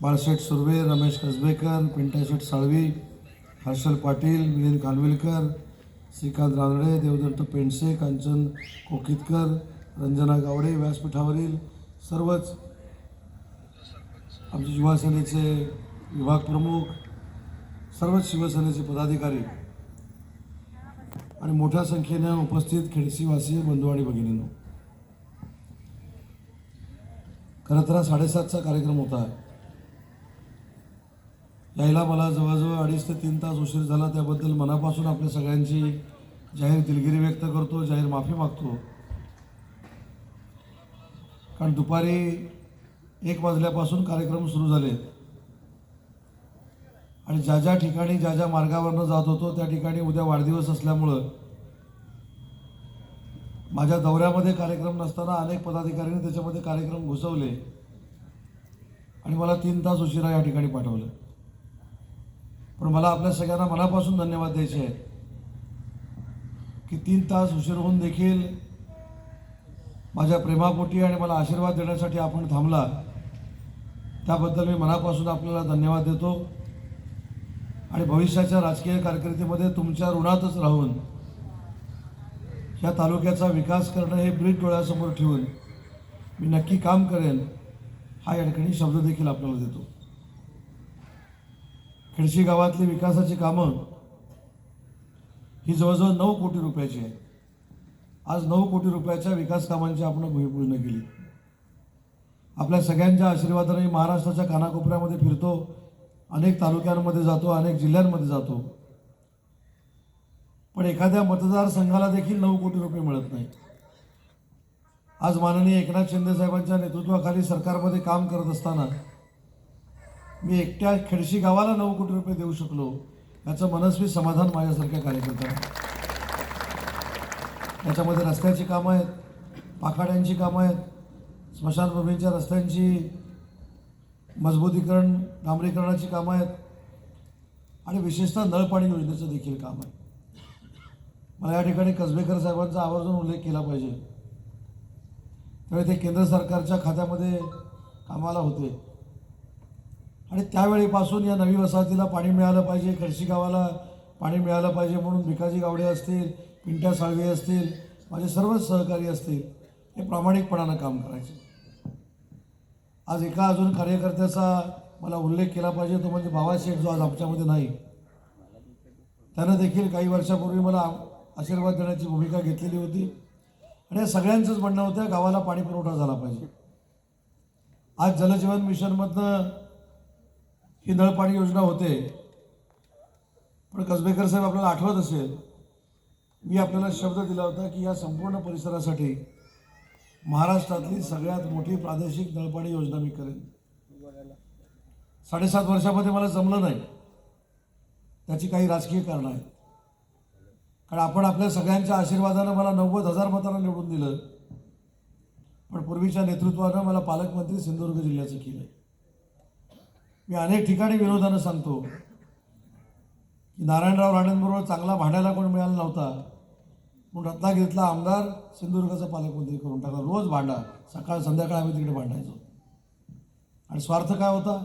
बाळशेठ सुर्वे रमेश कसबेकर पिंटाशेठ साळवी हर्षल पाटील मिलिंद खानविलकर श्रीकांत रानडे देवदत्त पेंडसे कांचन कोकितकर रंजना गावडे व्यासपीठावरील सर्वच आमचे युवासेनेचे विभाग प्रमुख सर्वच शिवसेनेचे पदाधिकारी आणि मोठ्या संख्येने उपस्थित खेडसीवासी बंधू आणि भगिनींनो. खरं तर हा साडेसातचा कार्यक्रम होता. यायला मला जवळजवळ अडीच ते तीन तास उशीर झाला. त्याबद्दल मनापासून आपल्या सगळ्यांची जाहीर दिलगिरी व्यक्त करतो जाहीर माफी मागतो. कारण दुपारी एक वाजल्यापासून कार्यक्रम सुरू झाले. आणि ज्या ज्या ठिकाणी ज्या ज्या मार्गावरनं जात होतो त्या ठिकाणी उद्या वाढदिवस असल्यामुळं माझ्या दौऱ्यामध्ये कार्यक्रम नसताना अनेक पदाधिकाऱ्यांनी त्याच्यामध्ये कार्यक्रम घुसवले आणि मला तीन तास उशिरा या ठिकाणी पाठवलं. पण मला आपल्या सगळ्यांना मनापासून धन्यवाद द्यायचे आहेत. की तीन तास उशीर होऊन देखील माझ्या प्रेमापोटी आणि मला आशीर्वाद देण्यासाठी आपण थांबला. त्याबद्दल मी मनापासून आपल्याला धन्यवाद देतो. आणि भविष्याच्या राजकीय कारकिर्दीमध्ये तुमच्या ऋणातच राहून या तालुक्याचा विकास करणं हे ब्रीद डोळ्यासमोर ठेवून मी नक्की काम करेन हा या ठिकाणी शब्द देखील आपल्याला देतो. खडशी गावातली विकासाची कामं ही जवळजवळ नऊ कोटी रुपयाची आहे आज नऊ कोटी रुपयाच्या विकास कामांची आपण भूमिपूजन केली. आपल्या सगळ्यांच्या आशीर्वादाने मी महाराष्ट्राच्या कानाकोपऱ्यामध्ये फिरतो अनेक तालुक्यांमध्ये जातो अनेक जिल्ह्यांमध्ये जातो. पण एखाद्या मतदारसंघाला देखील नऊ कोटी रुपये मिळत नाही. आज माननीय एकनाथ शिंदे साहेबांच्या नेतृत्वाखाली सरकारमध्ये काम करत असताना मी एकट्या खेडशी गावाला नऊ कोटी रुपये देऊ शकलो याचं मनस्वी समाधान माझ्यासारख्या कार्यकर्त्यांना याच्यामध्ये रस्त्याची कामं आहेत पाखाड्यांची कामं आहेत स्मशानभूमीच्या रस्त्यांची मजबूतीकरण डांबरीकरणाची कामं आहेत आणि विशेषतः नळपाणी योजनेचं देखील काम आहे. मला या ठिकाणी कसबेकर साहेबांचा आवर्जून उल्लेख केला पाहिजे. त्यावेळी ते केंद्र सरकारच्या खात्यामध्ये कामाला होते. आणि त्यावेळेपासून या नवी वसाहतीला पाणी मिळालं पाहिजे खडशी गावाला पाणी मिळालं पाहिजे म्हणून भिकाजी गावडे असतील पिंट्या साळवे असतील माझे सर्वच सहकारी असतील हे प्रामाणिकपणानं काम करायचे. आज एका अजून कार्यकर्त्याचा मला उल्लेख केला पाहिजे तो म्हणजे बाबा जो आज आमच्यामध्ये नाही. त्यानं देखील काही वर्षापूर्वी मला आशीर्वाद देण्याची भूमिका घेतलेली होती. आणि या सगळ्यांचंच म्हणणं होतं गावाला पाणी पुरवठा झाला पाहिजे. आज जलजीवन मिशनमधनं ही नळपाणी योजना होते. पण कसबेकर साहेब आपल्याला आठवत असेल मी आपल्याला शब्द दिला होता की या संपूर्ण परिसरासाठी महाराष्ट्रातली सगळ्यात मोठी प्रादेशिक नळपाणी योजना मी करेन. साडेसात वर्षामध्ये मला जमलं नाही. त्याची काही राजकीय कारणं आहेत. कारण आपण आपल्या सगळ्यांच्या आशीर्वादानं मला नव्वद हजार मतांना निवडून दिलं. पण पूर्वीच्या नेतृत्वानं मला पालकमंत्री सिंधुदुर्ग जिल्ह्याचं केलं मी अनेक ठिकाणी विरोधानं सांगतो की नारायणराव राणेंबरोबर चांगला भांडायला कोण मिळाला नव्हता. म्हणून रत्नागिरीतला आमदार सिंधुदुर्गाचा पालकमंत्री करून टाकला. रोज भांडा. सकाळ संध्याकाळ आम्ही तिकडे भांडायचो. आणि स्वार्थ काय होता?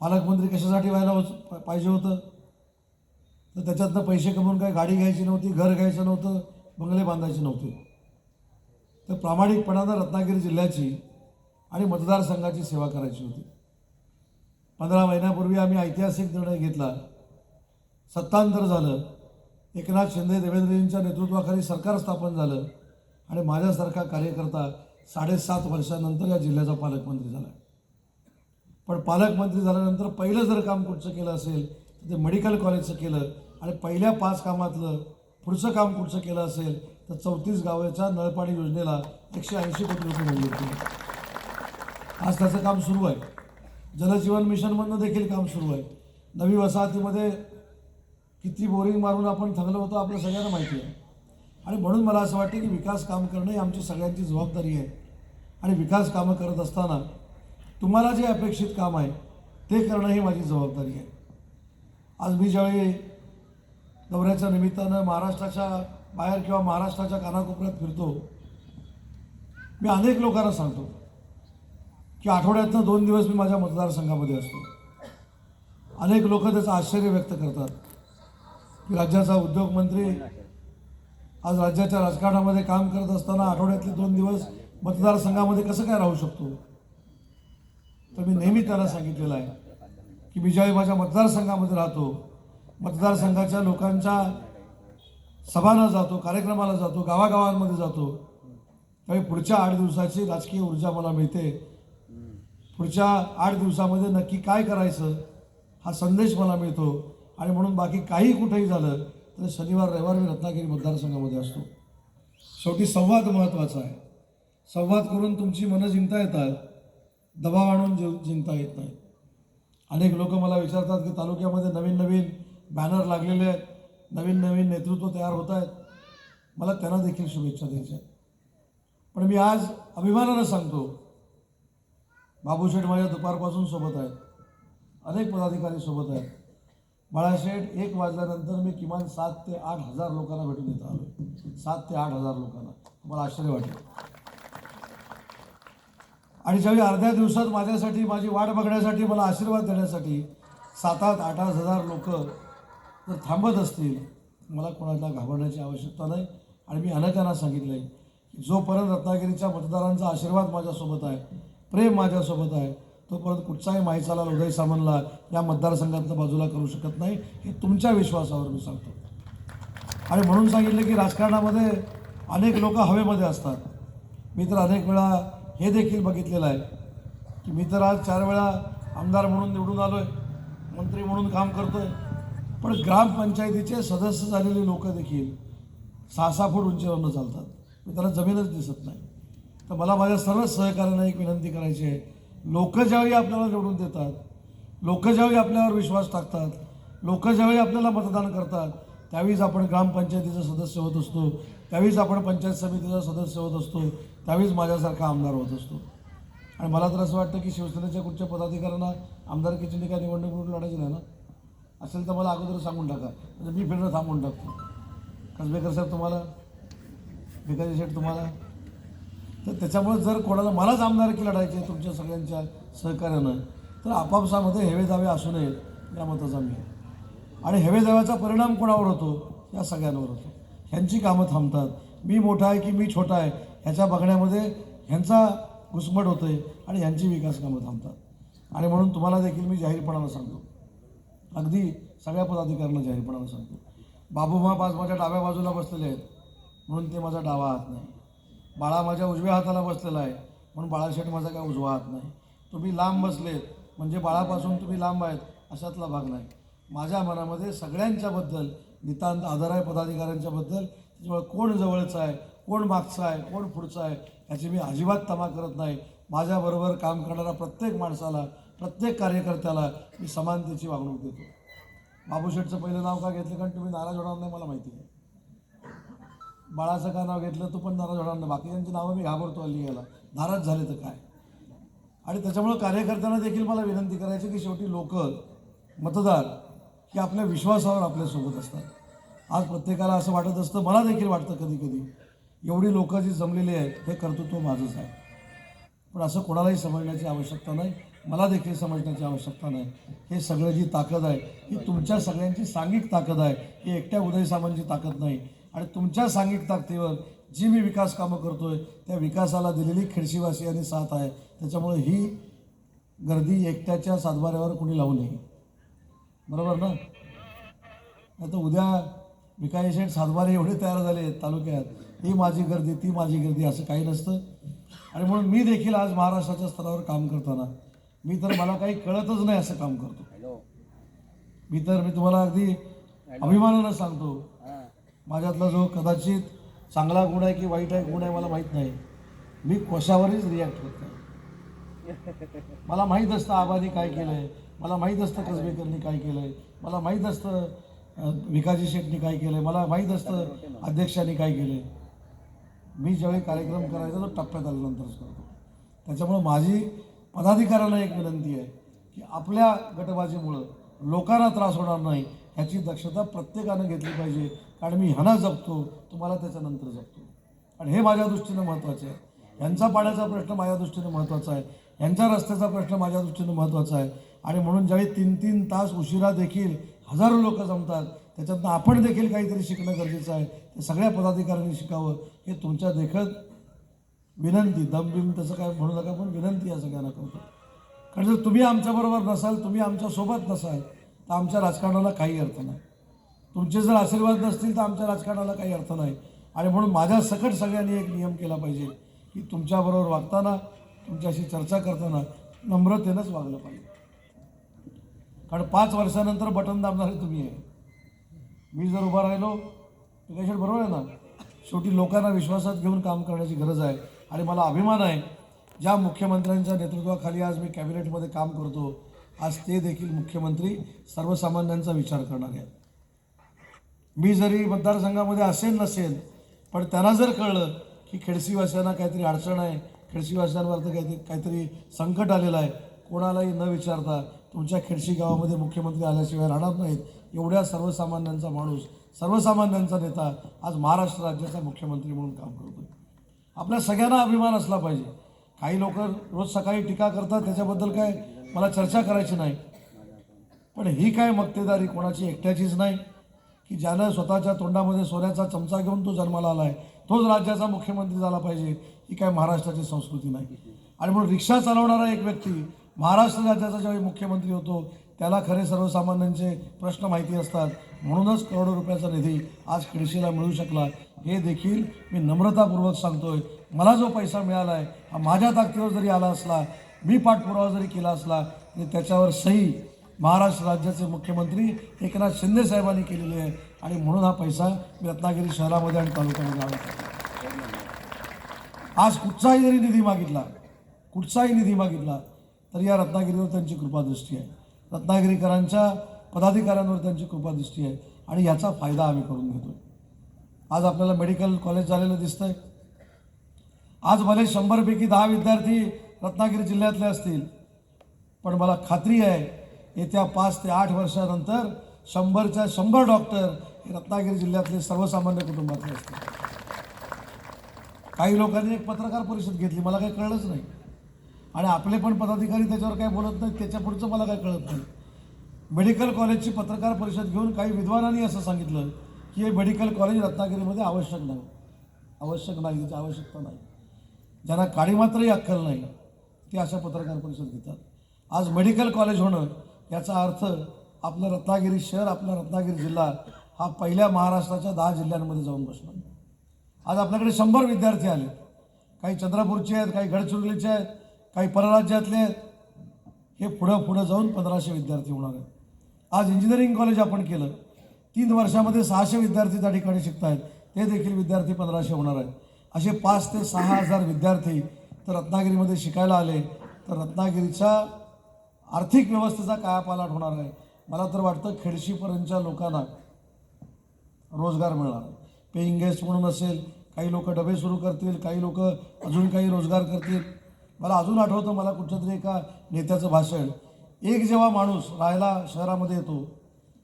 पालकमंत्री कशासाठी व्हायला हो पाहिजे होतं? तर त्याच्यातनं पैसे कमवून काय गाडी घ्यायची नव्हती घर घ्यायचं नव्हतं बंगले बांधायचे नव्हते. तर प्रामाणिकपणानं रत्नागिरी जिल्ह्याची आणि मतदारसंघाची सेवा करायची होती. पंधरा महिन्यापूर्वी आम्ही ऐतिहासिक निर्णय घेतला. सत्तांतर झालं. एकनाथ शिंदे देवेंद्रजींच्या नेतृत्वाखाली सरकार स्थापन झालं आणि माझ्यासारखा कार्यकर्ता साडेसात वर्षानंतर या जिल्ह्याचा पालकमंत्री झाला. पण पालकमंत्री झाल्यानंतर पहिलं जर काम कुठचं केलं असेल तर ते मेडिकल कॉलेजचं केलं आणि पहिल्या पाच कामातलं पुढचं काम कुठचं केलं असेल तर चौतीस गावाच्या नळपाणी योजनेला एकशे ऐंशी कोटी रुपये मंजूर केले. आज त्याचं काम सुरू आहे. जलजीवन मिशनमधनं देखील काम सुरू आहे. नवी वसाहतीमध्ये किती बोरिंग मारून आपण थकलो होतो आपल्या सगळ्यांना माहिती आहे. आणि म्हणून मला असं वाटतं की विकास काम करणं ही आमची सगळ्यांची जबाबदारी आहे. आणि विकास कामं करत असताना तुम्हाला जे अपेक्षित काम आहे ते करणं ही माझी जबाबदारी आहे. आज मी ज्यावेळी दौऱ्याच्या निमित्तानं महाराष्ट्राच्या बाहेर किंवा महाराष्ट्राच्या कानाकोपऱ्यात फिरतो मी अनेक लोकांना सांगतो की आठवड्यातनं दोन दिवस मी माझ्या मतदारसंघामध्ये असतो. अनेक लोक त्याचं आश्चर्य व्यक्त करतात की राज्याचा उद्योगमंत्री आज राज्याच्या राजकारणामध्ये काम करत असताना आठवड्यातले दोन दिवस मतदारसंघामध्ये कसं काय राहू शकतो? तर मी नेहमी त्याला सांगितलेलं आहे की मी ज्यावेळी माझ्या मतदारसंघामध्ये राहतो. मतदारसंघाच्या लोकांच्या सभांना जातो कार्यक्रमाला जातो गावागावांमध्ये जातो. त्यावेळी पुढच्या आठ दिवसाची राजकीय ऊर्जा मला मिळते. पुढच्या आठ दिवसामध्ये नक्की काय करायचं हा संदेश मला मिळतो. आणि म्हणून बाकी काही कुठेही झालं तर शनिवार रविवार मी रत्नागिरी मतदारसंघामध्ये असतो. शेवटी संवाद महत्त्वाचा आहे. संवाद करून तुमची मनं जिंकता येतात. दबाव आणून जिं जिंकता येत नाही अनेक लोक मला विचारतात की तालुक्यामध्ये नवीन नवीन बॅनर लागलेले आहेत. नवीन नवीन नेतृत्व तयार होत आहेत. मला त्यांना देखील शुभेच्छा द्यायच्या आहेत. पण मी आज अभिमानानं सांगतो बाबूशेठ माझ्या दुपारपासून सोबत आहेत. अनेक पदाधिकारी सोबत आहेत. बाळाशेठ एक वाजल्यानंतर मी किमान सात ते आठ हजार लोकांना भेटून येत आलो सात ते आठ हजार लोकांना. मला आश्चर्य वाटेल. आणि ज्यावेळी अर्ध्या दिवसात माझ्यासाठी माझी वाट बघण्यासाठी मला आशीर्वाद देण्यासाठी सात आठ आठ आठ हजार लोक जर थांबत असतील मला कोणाला घाबरण्याची आवश्यकता नाही. आणि मी अनेकांना सांगितलं आहे की जोपर्यंत रत्नागिरीच्या मतदारांचा आशीर्वाद माझ्यासोबत आहे प्रेम माझ्यासोबत आहे. तोपर्यंत कुठचाही माहिसाला उदय सामनला या मतदारसंघातल्या बाजूला करू शकत नाही हे तुमच्या विश्वासावर मी सांगतो. आणि म्हणून सांगितलं की राजकारणामध्ये अनेक लोक हवेमध्ये असतात. मी तर अनेक वेळा हे देखील बघितलेलं आहे की मी तर आज चार वेळा आमदार म्हणून निवडून आलो आहे मंत्री म्हणून काम करतो आहे पण ग्रामपंचायतीचे सदस्य झालेले लोक देखील सहा सहा फूट उंचीवरनं चालतात. मी त्याला जमीनच दिसत नाही. तर मला माझ्या सर्व सहकार्यांना एक विनंती करायची आहे. लोक ज्यावेळी आपल्याला निवडून देतात लोक ज्यावेळी आपल्यावर विश्वास टाकतात लोक ज्यावेळी आपल्याला मतदान करतात त्यावेळीच आपण ग्रामपंचायतीचा सदस्य होत असतो त्यावेळीच आपण पंचायत समितीचा सदस्य होत असतो त्यावेळीच माझ्यासारखा आमदार होत असतो. आणि मला तर असं वाटतं की शिवसेनेच्या कुठच्या पदाधिकाऱ्यांना आमदारकीची काय निवडणूक म्हणून लढायची नाही ना? असेल तर मला अगोदर सांगून टाका. म्हणजे मी फिरणं थांबवून टाकतो. कसबेकर साहेब तुम्हाला भिकाजी शेठ तुम्हाला तर त्याच्यामुळे जर कोणाला मलाच आमदारकी लढायची आहे तुमच्या सगळ्यांच्या सहकार्यानं तर आपापसामध्ये हेवे दावे असू नयेत या मताचा मी आणि हेवे दाव्याचा परिणाम कोणावर होतो? या सगळ्यांवर होतो. ह्यांची कामं थांबतात. मी मोठा आहे की मी छोटा आहे ह्याच्या बघण्यामध्ये ह्यांचा घुसमट होतोय आणि ह्यांची विकास कामं थांबतात. आणि म्हणून तुम्हाला देखील मी जाहीरपणानं सांगतो. अगदी सगळ्या पदाधिकाऱ्यांना जाहीरपणानं सांगतो. बाबूमा पाच माझ्या डाव्या बाजूला बसलेले आहेत म्हणून ते माझा डावा हात नाही. बाळा माझ्या उजव्या हाताला बसलेला आहे. म्हणून बाळाशेठ माझा काय उजवा हात नाही. तुम्ही लांब बसलेत म्हणजे बाळापासून तुम्ही लांब आहेत अशातला भाग नाही. माझ्या मनामध्ये सगळ्यांच्याबद्दल नितांत आदर आहे पदाधिकाऱ्यांच्याबद्दल त्याच्यामुळे कोण जवळचं आहे कोण मागचं आहे कोण पुढचं आहे याची मी अजिबात तमा करत नाही. माझ्याबरोबर काम करणाऱ्या प्रत्येक माणसाला प्रत्येक कार्यकर्त्याला मी समानतेची वागणूक देतो. बाबूशेठचं पहिलं नाव का घेतलं? कारण तुम्ही नाराज होणार नाही मला माहिती आहे. बाळाचं का नाव घेतलं तो पण नाराज होणार नाही. बाकीच्यांची नावं मी घाबरतो हल्ली याला. नाराज झाले तर काय? आणि त्याच्यामुळं कार्यकर्त्यांना देखील मला विनंती करायची की शेवटी लोक मतदार की आपल्या विश्वासावर आपल्यासोबत असतात. आज प्रत्येकाला असं वाटत असतं मला देखील वाटतं कधी कधी एवढी लोक जी जमलेली आहेत हे कर्तृत्व माझंच आहे. पण असं कोणालाही समजण्याची आवश्यकता नाही मला देखील समजण्याची आवश्यकता नाही. हे सगळं जी ताकद आहे ही तुमच्या सगळ्यांची सांघिक ताकद आहे. ही एकट्या उदय सामांची ताकद नाही. आणि तुमच्या सांगित ताकदीवर जी मी विकास कामं करतोय त्या विकासाला दिलेली खेडशीवासियांनी साथ आहे. त्याच्यामुळे ही गर्दी एकट्याच्या सातबाऱ्यावर कुणी लावू नये. बरोबर ना? नाही तर उद्या विकाई शेठ सातबारे एवढे तयार झाले आहेत तालुक्यात ही माझी गर्दी ती माझी गर्दी असं काही नसतं. आणि म्हणून मी देखील आज महाराष्ट्राच्या स्तरावर काम करताना मी तर मला काही कळतच नाही असं काम करतो. मी तर मी तुम्हाला अगदी अभिमानानं सांगतो माझ्यातला जो कदाचित चांगला गुण आहे की वाईट आहे गुण आहे मला माहीत नाही. मी कशावरच रिॲक्ट होत नाही. मला माहीत असतं आबादी काय केलं आहे मला माहीत असतं कसबेकरनी काय केलं आहे मला माहीत असतं विकाजी शेठनी काय केलं आहे मला माहीत असतं अध्यक्षांनी काय केलं आहे मी ज्यावेळी कार्यक्रम करायचा तो टप्प्यात आल्यानंतरच करतो. त्याच्यामुळं माझी पदाधिकाऱ्यांना एक विनंती आहे की आपल्या गटबाजीमुळं लोकांना त्रास होणार नाही ह्याची दक्षता प्रत्येकानं घेतली पाहिजे. कारण मी ह्यांना जपतो तुम्हाला त्याच्यानंतर जपतो. आणि हे माझ्या दृष्टीनं महत्त्वाचं आहे. ह्यांचा पाण्याचा प्रश्न माझ्या दृष्टीनं महत्त्वाचा आहे. यांच्या रस्त्याचा प्रश्न माझ्या दृष्टीनं महत्त्वाचा आहे. आणि म्हणून ज्यावेळी तीन तीन तास उशिरा देखील हजारो लोक जमतात त्याच्यातनं आपण देखील काहीतरी शिकणं गरजेचं आहे. ते सगळ्या पदाधिकाऱ्यांनी शिकावं हे तुमच्या देखत विनंती दमबिम तसं काय म्हणू नका पण विनंती या सगळ्यांना करतो. कारण जर तुम्ही आमच्याबरोबर नसाल तुम्ही आमच्यासोबत नसाल तर आमच्या राजकारणाला काही अर्थ नाही. तुमचे जर आशीर्वाद नसतील तर आमच्या राजकारणाला काही अर्थ नाही. आणि म्हणून माझ्या सकट सगळ्यांनी एक नियम केला पाहिजे की तुमच्याबरोबर वागताना तुमच्याशी चर्चा करताना नम्रतेनंच वागलं पाहिजे. कारण पाच वर्षानंतर बटन दाबणारे तुम्ही आहे. मी जर उभा राहिलो तर काही बरोबर आहे ना? शेवटी लोकांना विश्वासात घेऊन काम करण्याची गरज आहे. आणि मला अभिमान आहे ज्या मुख्यमंत्र्यांच्या नेतृत्वाखाली आज मी कॅबिनेटमध्ये काम करतो आज ते देखील मुख्यमंत्री सर्वसामान्यांचा विचार करणार आहेत. मी जरी मतदारसंघामध्ये असेल नसेल पण त्यांना जर कळलं की खेडसीवासियांना काहीतरी अडचण आहे खेडसीवासियांवर तर काहीतरी काहीतरी संकट आलेलं आहे कोणालाही न विचारता तुमच्या खेडशी गावामध्ये मुख्यमंत्री आल्याशिवाय राहणार नाहीत एवढ्या सर्वसामान्यांचा माणूस सर्वसामान्यांचा नेता आज महाराष्ट्र राज्याचा मुख्यमंत्री म्हणून काम करतो आपल्या सगळ्यांना अभिमान असला पाहिजे. काही लोक रोज सकाळी टीका करतात त्याच्याबद्दल काय मला चर्चा करायची नाही. पण ही काय मक्तेदारी कोणाची एकट्याचीच नाही. की ज्यानं स्वतःच्या तोंडामध्ये सोन्याचा चमचा घेऊन तो जन्माला आला आहे तोच राज्याचा मुख्यमंत्री झाला पाहिजे ही काय महाराष्ट्राची संस्कृती नाही. आणि म्हणून रिक्षा चालवणारा एक व्यक्ती महाराष्ट्र राज्याचा ज्यावेळी मुख्यमंत्री होतो त्याला खरे सर्वसामान्यांचे प्रश्न माहिती असतात. म्हणूनच करोडो रुपयाचा निधी आज खेडशीला मिळू शकला. हे देखील मी नम्रतापूर्वक सांगतोय. मला जो पैसा मिळाला आहे हा माझ्या ताकदीवर जरी आला असला मी पाठपुरावा जरी केला असला तरी त्याच्यावर सही महाराष्ट्र राज्याचे मुख्यमंत्री एकनाथ शिंदे साहेबांनी केलेली आहे. आणि म्हणून हा पैसा मी रत्नागिरी शहरामध्ये आणि तालुक्यामध्ये आणला आज कुठचाही जरी निधी मागितला कुठचाही निधी मागितला तर या रत्नागिरीवर त्यांची कृपादृष्टी आहे. रत्नागिरीकरांच्या पदाधिकाऱ्यांवर त्यांची कृपादृष्टी आहे. आणि याचा फायदा आम्ही करून घेतो आज आपल्याला मेडिकल कॉलेज झालेलं दिसतंय. आज भले शंभरपैकी दहा विद्यार्थी रत्नागिरी जिल्ह्यातले असतील पण मला खात्री आहे येत्या पाच ते आठ वर्षानंतर शंभरच्या शंभर डॉक्टर हे रत्नागिरी जिल्ह्यातले सर्वसामान्य कुटुंबातले असतील. काही लोकांनी एक पत्रकार परिषद घेतली मला काही कळलंच नाही. आणि आपले पण पदाधिकारी त्याच्यावर काही बोलत नाहीत त्याच्या पुढचं मला काही कळत नाही. मेडिकल कॉलेजची पत्रकार परिषद घेऊन काही विद्वानांनी असं सांगितलं की हे मेडिकल कॉलेज रत्नागिरीमध्ये आवश्यक नाही. आवश्यक नाही त्याची आवश्यकता नाही. ज्यांना काळी मात्रही अक्कल नाही ते अशा पत्रकार परिषद घेतात. आज मेडिकल कॉलेज होणं याचा अर्थ आपलं रत्नागिरी शहर आपला रत्नागिरी जिल्हा हा पहिल्या महाराष्ट्राच्या दहा जिल्ह्यांमध्ये जाऊन बसणार आज आपल्याकडे शंभर विद्यार्थी आले काही चंद्रपूरचे आहेत काही गडचिरोलीचे आहेत काही परराज्यातले आहेत. हे पुढं पुढं जाऊन पंधराशे विद्यार्थी होणार आहेत. आज इंजिनिअरिंग कॉलेज आपण केलं. तीन वर्षामध्ये सहाशे विद्यार्थी त्या ठिकाणी शिकत आहेत ते देखील विद्यार्थी पंधराशे होणार आहेत. असे पाच ते सहा हजार विद्यार्थी तर रत्नागिरीमध्ये शिकायला आले. तर रत्नागिरीच्या आर्थिक व्यवस्थेचा कायापालट होणार आहे मला तर वाटतं खेडशीपर्यंतच्या लोकांना रोजगार मिळणार पेईंग गेस्ट म्हणून असेल काही लोक डबे सुरू करतील काही लोक अजून काही रोजगार करतील. मला अजून आठवतं मला कुठच्या तरी एका नेत्याचं भाषण. एक जेव्हा माणूस राहायला शहरामध्ये येतो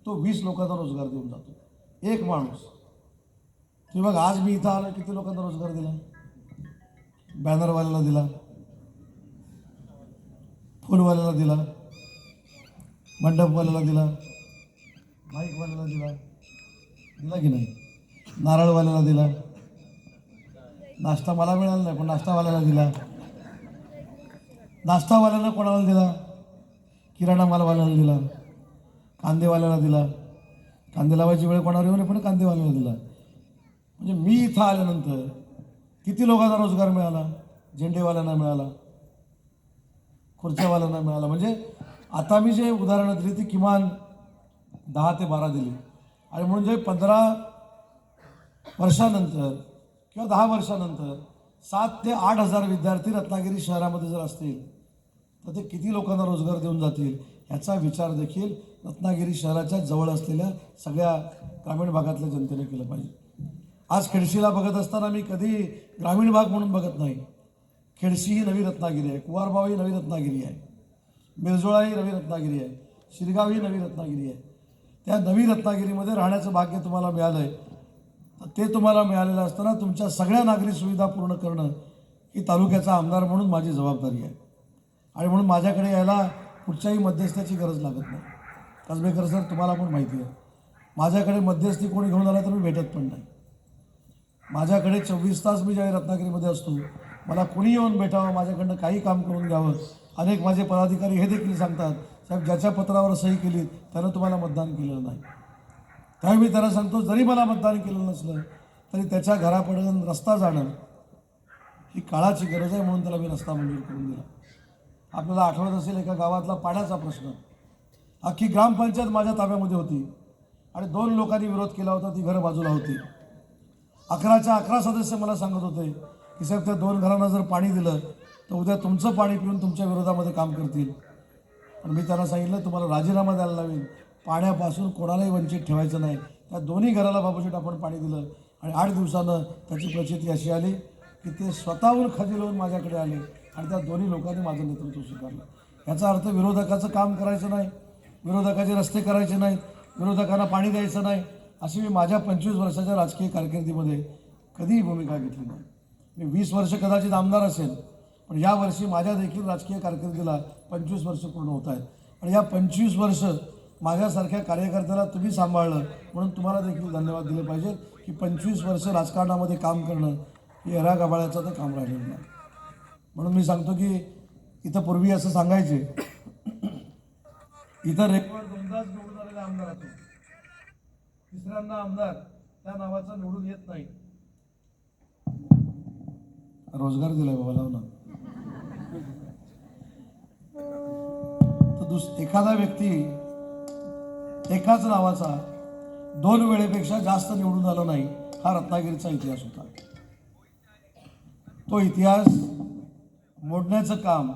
तो वीस लोकांना रोजगार देऊन जातो. एक माणूस. तुम्ही बघ आज मी इथं आलो किती लोकांना रोजगार दिला? बॅनरवाल्याला दिला. फुलवाल्याला दिला. मंडपवाल्याला दिला. माईकवाल्याला दिला. दिला की नाही? नारळवाल्याला दिला. नाश्ता मला मिळाला नाही पण नाश्तावाल्याला दिला. नाश्तावाल्याला कोणाला दिला? किराणा मालवाल्याला दिला. कांदेवाल्याला दिला. कांदे लावायची वेळ कोणावर येऊ नये पण कांदेवाल्याला दिला. म्हणजे मी इथं आल्यानंतर किती लोकांना रोजगार मिळाला? झेंडेवाल्यांना मिळाला. खुर्च्यावाल्यांना मिळाला. म्हणजे आता मी जे उदाहरणं दिली ती किमान दहा ते बारा दिली. आणि म्हणून जे पंधरा वर्षानंतर किंवा दहा वर्षानंतर सात ते आठ हजार विद्यार्थी रत्नागिरी शहरामध्ये जर असतील तर ते किती लोकांना रोजगार देऊन जातील ह्याचा विचार देखील रत्नागिरी शहराच्या जवळ असलेल्या सगळ्या ग्रामीण भागातल्या जनतेने केलं पाहिजे. आज खेडशीला बघत असताना मी कधी ग्रामीण भाग म्हणून बघत नाही. खेडशी ही नवी रत्नागिरी आहे कुवारबाव ही नवी रत्नागिरी आहे मिरजोळा ही नवी रत्नागिरी आहे शिरगाव ही नवी रत्नागिरी आहे. त्या नवी रत्नागिरीमध्ये राहण्याचं भाग्य तुम्हाला मिळालं आहे ते तुम्हाला मिळालेलं असताना तुमच्या सगळ्या नागरी सुविधा पूर्ण करणं ही तालुक्याचा आमदार म्हणून माझी जबाबदारी आहे. आणि म्हणून माझ्याकडे यायला कुठच्याही मध्यस्थाची गरज लागत नाही. कसबेकर सर तुम्हाला पण माहिती आहे. माझ्याकडे मध्यस्थी कोणी घेऊन आला तर मी भेटत पण नाही. माझ्याकडे चोवीस तास मी ज्यावेळी रत्नागिरीमध्ये असतो मला कुणी येऊन भेटावं माझ्याकडनं काही काम करून घ्यावं? अनेक माझे पदाधिकारी हे देखील सांगतात साहेब ज्याच्या पत्रावर सही केली त्यानं तुम्हाला मतदान केलेलं नाही. त्यावेळी मी त्याला सांगतो जरी मला मतदान केलं नसलं तरी त्याच्या घरापर्यंत रस्ता जाणं ही काळाची गरज आहे म्हणून त्याला मी रस्ता मंजूर करून दिला. आपल्याला आठवत असेल एका गावातला पाण्याचा प्रश्न. अख्खी ग्रामपंचायत माझ्या ताब्यामध्ये होती आणि दोन लोकांनी विरोध केला होता ती घरं बाजूला होती. अकराच्या अकरा सदस्य मला सांगत होते की साहेब त्या दोन घरांना जर पाणी दिलं तर उद्या तुमचं पाणी पिऊन तुमच्या विरोधामध्ये काम करतील. पण मी त्यांना सांगितलं तुम्हाला राजीनामा द्यायला लावेल पाण्यापासून कोणालाही वंचित ठेवायचं नाही. त्या दोन्ही घराला बाबूशेठ आपण पाणी दिलं आणि आठ दिवसानं त्याची प्रचिती अशी आली की ते स्वतःहून खजी लावून माझ्याकडे आले आणि त्या दोन्ही लोकांनी माझं नेतृत्व स्वीकारलं. याचा अर्थ विरोधकाचं काम करायचं नाही विरोधकाचे रस्ते करायचे नाहीत विरोधकांना पाणी द्यायचं नाही अशी मी माझ्या पंचवीस वर्षाच्या राजकीय कारकिर्दीमध्ये कधीही भूमिका घेतली नाही. मी वीस वर्ष कदाचित आमदार असेल पण यावर्षी माझ्या देखील राजकीय कारकिर्दीला पंचवीस वर्ष पूर्ण होत आहेत. आणि या पंचवीस वर्ष माझ्यासारख्या कार्यकर्त्याला तुम्ही सांभाळलं म्हणून तुम्हाला देखील धन्यवाद दिले पाहिजेत की पंचवीस वर्ष राजकारणामध्ये काम करणं हे हरा गबाळ्याचं तर काम राहिलेलं नाही. म्हणून मी सांगतो की इथं पूर्वी असं सांगायचे इथं रेकॉर्ड दोनदाच निवडून आलेला आमदार होतो तिसऱ्यांदा आमदार त्या नावाचा निवडून येत नाही. रोजगार दिलाय बाबा लावणं ना. तर दुस एखादा व्यक्ती एकाच नावाचा दोन वेळेपेक्षा जास्त निवडून आला नाही हा रत्नागिरीचा इतिहास होता. तो इतिहास मोडण्याचं काम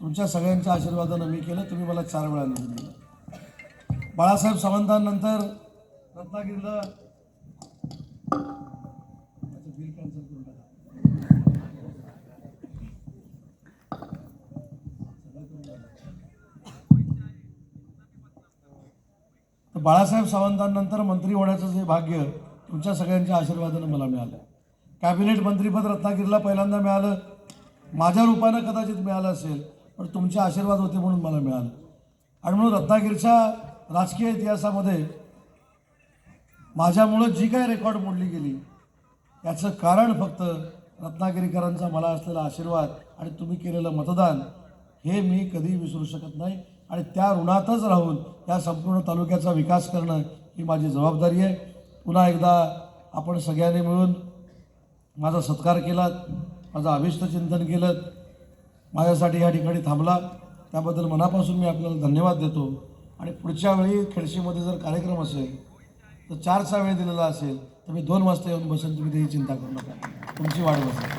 तुमच्या सगळ्यांच्या आशीर्वादानं मी केलं तुम्ही मला चार वेळा निवडून दिलं. बाळासाहेब सावंतांनंतर रत्नागिरीला त्याचं बिल कॅन्सल करून टाका तर बाळासाहेब सावंतांनंतर मंत्री होण्याचं जे भाग्य तुमच्या सगळ्यांच्या आशीर्वादानं मला मिळालं. कॅबिनेट मंत्रीपद रत्नागिरीला पहिल्यांदा मिळालं. माझ्या रूपानं कदाचित मिळालं असेल पण तुमचे आशीर्वाद होते म्हणून मला मिळालं. आणि म्हणून रत्नागिरीच्या राजकीय इतिहासामध्ये माझ्यामुळं जी काय रेकॉर्ड मोडली गेली याचं कारण फक्त रत्नागिरीकरांचा मला असलेला आशीर्वाद आणि तुम्ही केलेलं मतदान हे मी कधी विसरू शकत नाही. आणि त्या ऋणातच राहून या संपूर्ण तालुक्याचा विकास करणं ही माझी जबाबदारी आहे. पुन्हा एकदा आपण सगळ्यांनी मिळून माझा सत्कार केलात माझं अभिष्ट चिंतन केलं माझ्यासाठी या ठिकाणी थांबला त्याबद्दल मनापासून मी आपल्याला धन्यवाद देतो. आणि पुढच्या वेळी खेडशीमध्ये जर कार्यक्रम असेल तर चारचा वेळ दिलेला असेल तर मी दोन वाजता येऊन बसेन तुम्ही त्याची चिंता करू नका. तुमची वाढ बसेल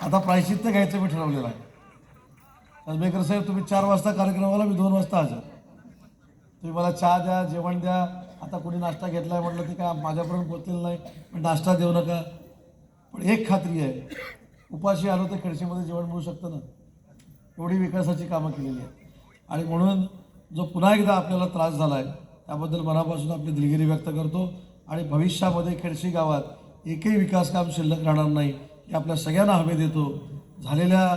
आता प्रायश्चित्त घ्यायचं मी ठरवलेलं आहे. कसबेकर साहेब तुम्ही चार वाजता कार्यक्रमाला मी दोन वाजता हजर. तुम्ही मला चहा द्या जेवण द्या. आता कोणी नाश्ता घेतला आहे म्हटलं ते काय माझ्यापर्यंत पोचलेलं नाही. पण नाश्ता देऊ नका. पण एक खात्री आहे उपाशी आलो तर खेडशीमध्ये जेवण मिळू शकतं ना? एवढी विकासाची कामं केलेली आहेत. आणि म्हणून जो पुन्हा एकदा आपल्याला त्रास झाला आहे त्याबद्दल मनापासून आपली दिलगिरी व्यक्त करतो. आणि भविष्यामध्ये खेडशी गावात एकही विकास काम शिल्लक राहणार नाही हे आपल्या सगळ्यांना हमी देतो. झालेल्या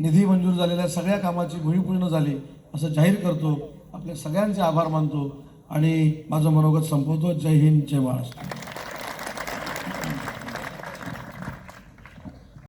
निधी मंजूर झालेल्या सगळ्या कामाची भूमिपूर्ण झाली असं जाहीर करतो. आपल्या सगळ्यांचे आभार मानतो. आणि माझं मनोगत संपवतो. जय हिंद जय महाराष्ट्र.